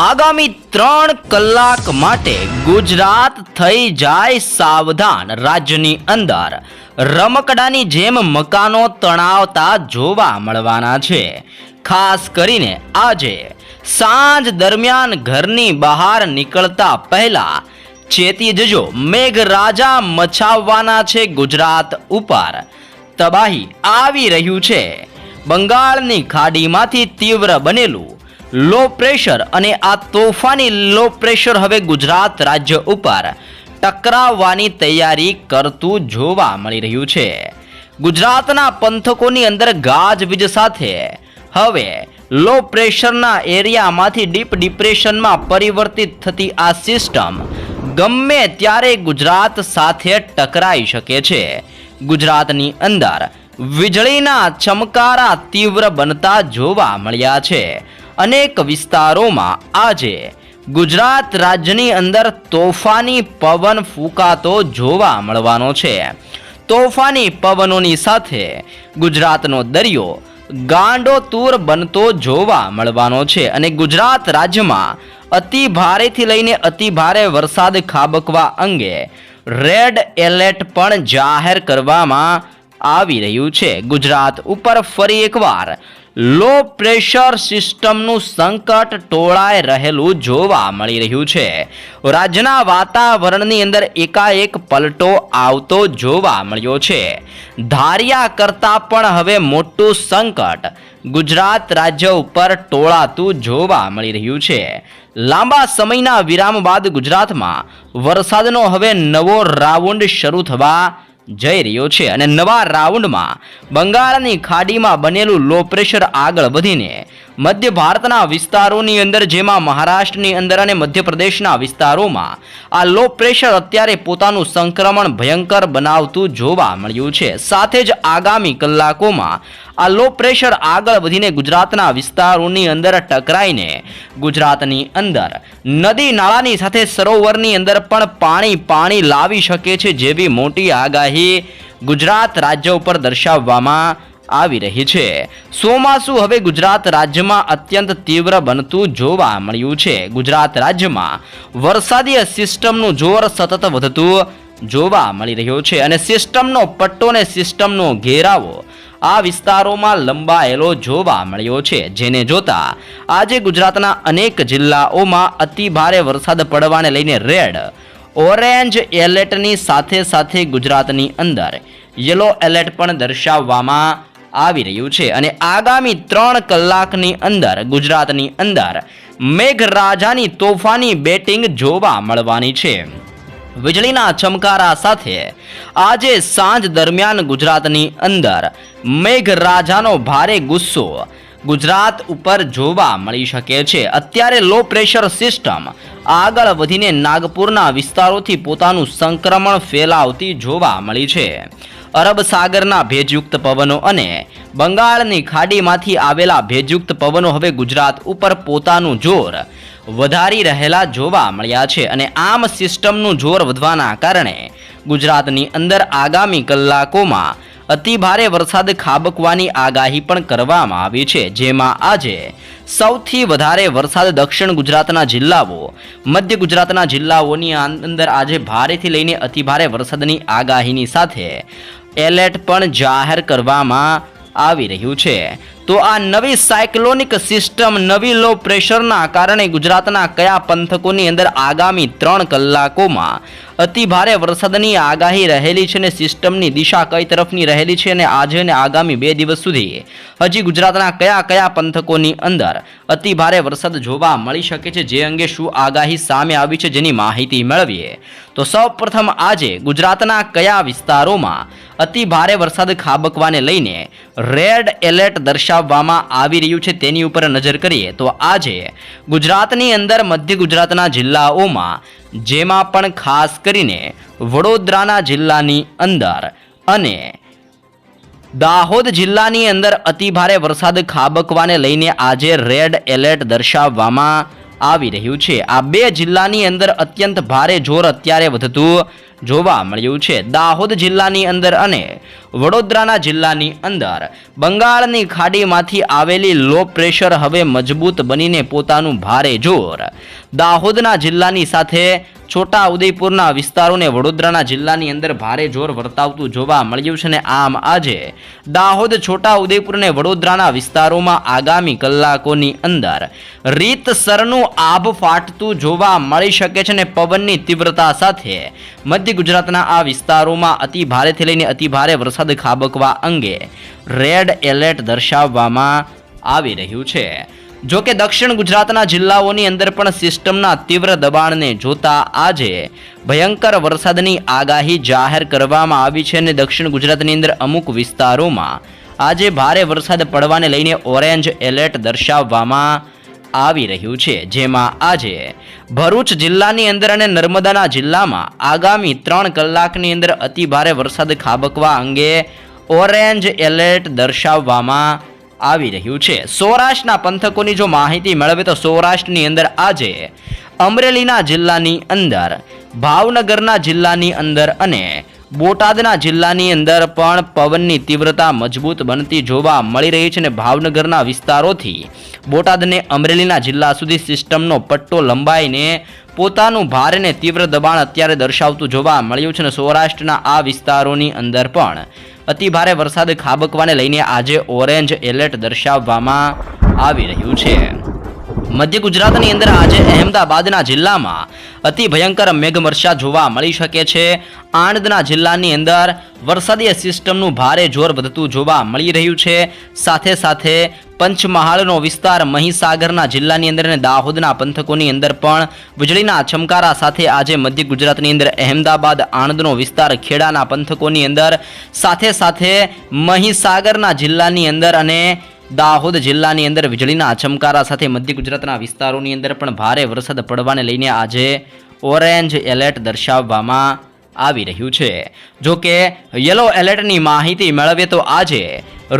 આગામી ત્રણ કલાક માટે ગુજરાત થઈ જાય સાવધાન રાજ્યની અંદર. રમકડાની જેમ મકાનો તણાવતા જોવા મળવાના છે. ખાસ કરીને આજે સાંજ દરમિયાન ઘરની બહાર નીકળતા પહેલા ચેતી જજો મેઘરાજા મચાવવાના છે ગુજરાત ઉપર. તબાહી આવી રહ્યું છે. બંગાળની ખાડીમાંથી તીવ્ર બનેલું લો પ્રેશર અને આ તોફાની લો પ્રેશર હવે ગુજરાત રાજ્ય ઉપર ટકરાવવાની તૈયારી કરતું જોવા મળી રહ્યું છે. ગુજરાતના પંથકોની અંદર ગાજવીજ સાથે હવે લો પ્રેશરના એરિયામાંથી ડીપ ડિપ્રેશનમાં પરિવર્તિત થતી આ સિસ્ટમ ગમે ત્યારે ગુજરાત સાથે ટકરાઈ શકે છે. ગુજરાતની અંદર વીજળીના ચમકારા તીવ્ર બનતા જોવા મળ્યા છે. અનેક વિસ્તારોમાં આજે ગુજરાત રાજ્યની અંદર તોફાની પવન ફૂંકાતો જોવા મળવાનો છે. તોફાની પવનોની સાથે ગુજરાતનો દરિયો ગાંડોતૂર બનતો જોવા મળવાનો છે અને ગુજરાત રાજ્યમાં અતિ ભારેથી લઈને અતિ ભારે વરસાદ ખાબકવા અંગે રેડ એલર્ટ પણ જાહેર કરવામાં આવી રહ્યું છે. ગુજરાત ઉપર ફરી એકવાર લો પ્રેશર સિસ્ટમનું સંકટ ટોળાઈ રહેલું જોવા મળી રહ્યું છે. રાજ્યના વાતાવરણની અંદર એકાએક પલટો આવતો જોવા મળ્યો છે. ધાર્યા કરતાં પણ હવે મોટું સંકટ ગુજરાત રાજ્ય ઉપર ટોળાતું જોવા મળી રહ્યું છે. લાંબા સમયના વિરામ બાદ ગુજરાતમાં વરસાદનો હવે નવો રાઉન્ડ શરૂ થવા જઈ રહ્યો છે અને નવા રાઉન્ડમાં બંગાળની ખાડીમાં બનેલું લો પ્રેશર આગળ વધીને મધ્ય ભારતના વિસ્તારોની અંદર, જેમાં મહારાષ્ટ્રની અંદર અને મધ્યપ્રદેશના વિસ્તારોમાં આ લો પ્રેશર અત્યારે પોતાનું સંક્રમણ ભયંકર બનાવતું જોવા મળ્યું છે. સાથે જ આગામી કલાકોમાં આ લો પ્રેશર આગળ વધીને ગુજરાતના વિસ્તારોની અંદર ટકરાઈને ગુજરાતની અંદર નદી નાળાની સાથે સરોવરની અંદર પણ પાણી પાણી લાવી શકે છે જેવી મોટી આગાહી ગુજરાત રાજ્ય ઉપર દર્શાવવામાં આવી રહી છે. ચોમાસું હવે ગુજરાત રાજ્યમાં અત્યંત તીવ્ર બનતું જોવા મળ્યું છે. ગુજરાત રાજ્યમાં વરસાદીય સિસ્ટમનું જોર સતત વધતું જોવા મળી રહ્યો છે અને સિસ્ટમનો પટ્ટો અને સિસ્ટમનો ઘેરાવો આ વિસ્તારોમાં લંબાયેલો જોવા મળ્યો છે. જેને જોતા આજે ગુજરાતના અનેક જિલ્લાઓમાં અતિભારે વરસાદ પડવાને લઈને રેડ ઓરેન્જ એલર્ટની સાથે સાથે ગુજરાતની અંદર યલો એલર્ટ પણ દર્શાવવામાં આવી રહ્યું છે અને આગામી ત્રણ કલાકની અંદર, ગુજરાતની અંદર, મેઘરાજાની તોફાની બેટિંગ જોવા મળવાની છે. વીજળીના ચમકારા સાથે આજે સાંજ દરમિયાન ગુજરાતની અંદર મેઘરાજાનો ભારે ગુસ્સો ગુજરાત ઉપર જોવા મળી શકે છે. અત્યારે લો પ્રેશર સિસ્ટમ આગળ વધીને નાગપુરના વિસ્તારોથી પોતાનું સંક્રમણ ફેલાવતી જોવા મળી છે. અરબ સાગરના ભેજયુક્ત પવનો અને બંગાળની ખાડીમાંથી આવેલા ભેજયુક્ત પવનો હવે ગુજરાત ઉપર પોતાનું જોર વધારી રહેલા જોવા મળ્યા છે અને આમ સિસ્ટમનું જોર વધવાના કારણે ગુજરાતની અંદર આગામી કલાકોમાં અતિભારે વરસાદ ખાબકવાની આગાહી પણ કરવામાં આવી છે, જેમાં આજે સૌથી વધારે વરસાદ દક્ષિણ ગુજરાતના જિલ્લાઓ, મધ્ય ગુજરાતના જિલ્લાઓની અંદર આજે ભારેથી લઈને અતિભારે વરસાદની આગાહીની સાથે એલર્ટ પણ જાહેર કરવામાં આવી રહ્યું છે. તો આ નવી સાયક્લોનિક સિસ્ટમ નવી લો પ્રેશરના કારણે ગુજરાતના કયા પંથકોની અંદર આગામી ત્રણ કલાકોમાં અતિ ભારે વરસાદની આગાહી રહેલી છે અને સિસ્ટમની દિશા કઈ તરફની રહેલી છે અને આજે અને આગામી બે દિવસ સુધી હજી ગુજરાતના કયા કયા પંથકોની અંદર અતિ ભારે વરસાદ જોવા મળી શકે છે જે અંગે શું આગાહી સામે આવી છે જેની માહિતી મેળવીએ. તો સૌપ્રથમ આજે ગુજરાતના કયા વિસ્તારોમાં અતિ ભારે વરસાદ ખાબકવાને લઈને રેડ એલર્ટ દર્શાવવામાં આવી રહ્યું છે તેની ઉપર નજર કરીએ તો આજે ગુજરાતની અંદર મધ્ય ગુજરાતના જિલ્લાઓમાં, જેમાં પણ ખાસ કરીને વડોદરાના જિલ્લાની અંદર અને દાહોદ જિલ્લાની અંદર અતિભારે વરસાદ ખાબકવાને લઈને આજે રેડ એલર્ટ દર્શાવવામાં આવી રહ્યું છે. આ બે જિલ્લાની અંદર અત્યંત ભારે જોર અત્યારે વધતું જોવા મળ્યું છે. દાહોદ જિલ્લાની અંદર અને વડોદરાના જિલ્લાની અંદર બંગાળની ખાડીમાંથી આવેલી લો પ્રેશર હવે મજબૂત બનીને પોતાનું ભારે જોર. દાહોદના જિલ્લાની સાથે છોટા ઉદયપુરના વિસ્તારોને વડોદરાના જિલ્લાની અંદર ભારે જોર વર્તાવતું જોવા મળ્યું છે ને આમ આજે દાહોદ છોટા ઉદયપુર વડોદરાના વિસ્તારોમાં આગામી કલાકોની અંદર રીતસરનું આભ ફાટતું જોવા મળી શકે છે ને પવનની તીવ્રતા સાથે મધ્ય ગુજરાતના આ વિસ્તારોમાં અતિ ભારેથી લઈને અતિ ભારે વરસાદ ખાબકવા અંગે રેડ એલર્ટ દર્શાવવામાં આવી રહ્યું છે. જો કે દક્ષિણ ગુજરાતના જિલ્લાઓની અંદર પણ સિસ્ટમના તીવ્ર દબાણને જોતા આજે ભયંકર વરસાદની આગાહી જાહેર કરવામાં આવી છે અને દક્ષિણ ગુજરાતની અંદર અમુક વિસ્તારોમાં આજે ભારે વરસાદ પડવાને લઈને ઓરેન્જ એલર્ટ દર્શાવવામાં આવી રહ્યું છે, જેમાં આજે ભરૂચ જિલ્લાની અંદર અને નર્મદાના જિલ્લામાં આગામી ત્રણ કલાકની અંદર અતિ ભારે વરસાદ ખાબકવા અંગે ઓરેન્જ એલર્ટ દર્શાવવામાં આવી રહ્યું છે. સૌરાષ્ટ્રના પંથકોની જો માહિતી મેળવે તો સૌરાષ્ટ્રની અંદર આજે અમરેલીના જિલ્લાની અંદર, ભાવનગરના જિલ્લાની અંદર અને બોટાદના જિલ્લાની અંદર પણ પવનની તીવ્રતા મજબૂત બનતી જોવા મળી રહી છે અને ભાવનગરના વિસ્તારોથી. બોટાદને અમરેલીના જિલ્લા સુધી સિસ્ટમનો પટ્ટો લંબાઈને પોતાનું ભારે અને તીવ્ર દબાણ અત્યારે દર્શાવતું જોવા મળ્યું છે અને સૌરાષ્ટ્રના આ વિસ્તારોની અંદર પણ. અતિભારે વરસાદ ખાબકવાને લઈને આજે ઓરેન્જ એલર્ટ દર્શાવવામાં આવી રહ્યું છે. મધ્ય ગુજરાતની અંદર આજે અહેમદાબાદના જિલ્લામાં અતિ ભયંકર મેઘમર્ષા જોવા મળી શકે છે. આણંદના જિલ્લાની અંદર વરસાદી સિસ્ટમનું ભારે જોર વધતું જોવા મળી રહ્યું છે. સાથે સાથે પંચમહાલનો વિસ્તાર મહીસાગરના જિલ્લાની અંદર અને દાહોદના પંથકોની અંદર પણ વીજળીના ચમકારા સાથે આજે મધ્ય ગુજરાતની અંદર અહેમદાબાદ, આણંદનો વિસ્તાર, ખેડાના પંથકોની અંદર સાથે સાથે મહીસાગરના જિલ્લાની અંદર અને દાહોદ જિલ્લાની અંદર વીજળીના ચમકારા સાથે મધ્ય ગુજરાતના વિસ્તારોની અંદર પણ ભારે વરસાદ પડવાને લઈને આજે ઓરેન્જ એલર્ટ દર્શાવવામાં આવી રહ્યું છે. જો કે યલો એલર્ટની માહિતી મેળવીએ તો આજે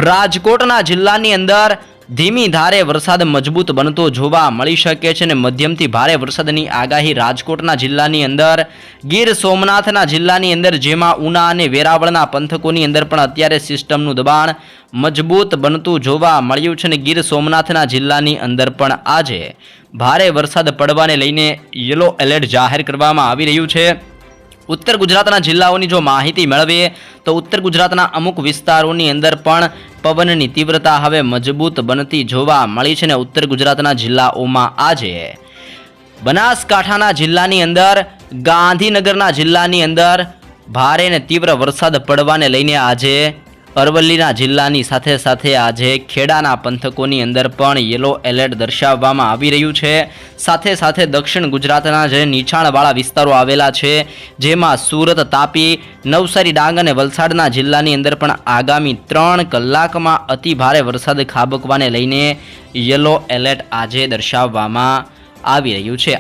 રાજકોટના જિલ્લાની અંદર ધીમી ધારે વરસાદ મજબૂત બનતો જોવા મળી શકે છે અને મધ્યમથી ભારે વરસાદની આગાહી રાજકોટના જિલ્લાની અંદર. ગીર સોમનાથના જિલ્લાની અંદર જેમાં ઉના અને વેરાવળના પંથકોની અંદર પણ અત્યારે સિસ્ટમનું દબાણ મજબૂત બનતું જોવા મળ્યું છે અને ગીર સોમનાથના જિલ્લાની અંદર પણ આજે ભારે વરસાદ પડવાને લઈને યલો એલર્ટ જાહેર કરવામાં આવી રહ્યું છે. ઉત્તર ગુજરાતના જિલ્લાઓની જો માહિતી મેળવીએ, તો ઉત્તર ગુજરાતના અમુક વિસ્તારોની અંદર પણ પવનની તીવ્રતા હવે મજબૂત બનતી જોવા મળી છે ને ઉત્તર ગુજરાતના જિલ્લાઓમાં આજે. બનાસકાંઠાના જિલ્લાની અંદર, ગાંધીનગરના જિલ્લાની અંદર ભારે ને તીવ્ર વરસાદ પડવાને લઈને આજે અરવલ્લીના જિલ્લાની સાથે સાથે આજે ખેડાના પંથકોની અંદર પણ યલો એલર્ટ દર્શાવવામાં આવી રહ્યું છે. સાથે સાથે દક્ષિણ ગુજરાતના જે નીચાણવાળા વિસ્તારો આવેલા છે, જેમાં સુરત તાપી, નવસારી ડાંગ અને વલસાડના જિલ્લાની અંદર પણ આગામી ત્રણ કલાકમાં અતિ ભારે વરસાદ ખાબકવાને લઈને યલો એલર્ટ આજે દર્શાવવામાં આવી રહ્યું છે.